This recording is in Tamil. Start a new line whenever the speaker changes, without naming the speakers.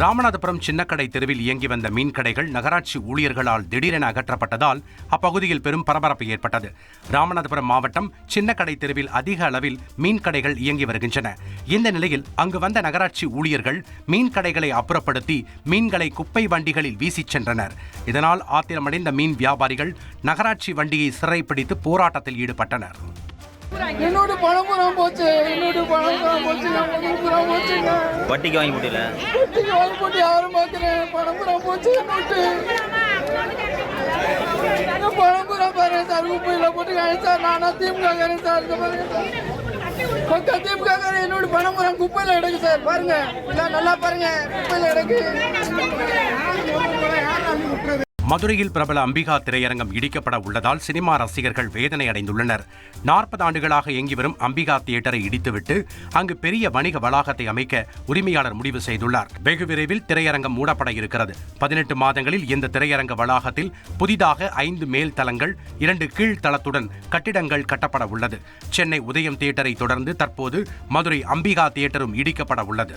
ராமநாதபுரம் சின்னக்கடை தெருவில் இயங்கி வந்த மீன் கடைகள் நகராட்சி ஊழியர்களால் திடீரென அகற்றப்பட்டதால் அப்பகுதியில் பெரும் பரபரப்பு ஏற்பட்டது. ராமநாதபுரம் மாவட்டம் சின்னக்கடை தெருவில் அதிக அளவில் மீன் கடைகள் இயங்கி வருகின்றன. இந்த நிலையில் அங்கு வந்த நகராட்சி ஊழியர்கள் மீன் கடைகளை அப்புறப்படுத்தி மீன்களை குப்பை வண்டிகளில் வீசிச் சென்றனர். இதனால் ஆத்திரமடைந்த மீன் வியாபாரிகள் நகராட்சி வண்டியை சிறைப்பிடித்து போராட்டத்தில் ஈடுபட்டனர்.
என்னோட பணம் போச்சு என்னோட பணம் போச்சு
வட்டிக்கு வாங்கி போட்டியில?
வட்டிக்கு வாங்கி போட்டு யாரும் பார்க்குறேன் பணம் பூரா போச்சு என்னோட்டு? பணம் பூரா பாருங்க சார் குப்பையில் போட்டு காணும் சார் நானா திமுக காரன் சார் இந்த பாருங்க. சார் பக்கா திமுக என்னோட பணம் பூரா குப்பையில் எடுக்கு சார் பாருங்க. நல்லா பாருங்க குப்பையில் எடுக்கு
மதுரையில் பிரபல அம்பிகா திரையரங்கம் இடிக்கப்பட உள்ளதால் சினிமா ரசிகர்கள் வேதனை அடைந்துள்ளனர் நாற்பது ஆண்டுகளாக இயங்கி வரும் அம்பிகா தியேட்டரை இடித்துவிட்டு அங்கு பெரிய வணிக வளாகத்தை அமைக்க உரிமையாளர் முடிவு செய்துள்ளார். வெகு விரைவில் திரையரங்கம் மூடப்பட இருக்கிறது. பதினெட்டு மாதங்களில் இந்த திரையரங்க வளாகத்தில் புதிதாக ஐந்து மேல் தளங்கள் இரண்டு கீழ் தளத்துடன் கட்டிடங்கள் கட்டப்பட உள்ளது. சென்னை உதயம் தியேட்டரை தொடர்ந்து தற்போது மதுரை அம்பிகா தியேட்டரும் இடிக்கப்பட உள்ளது.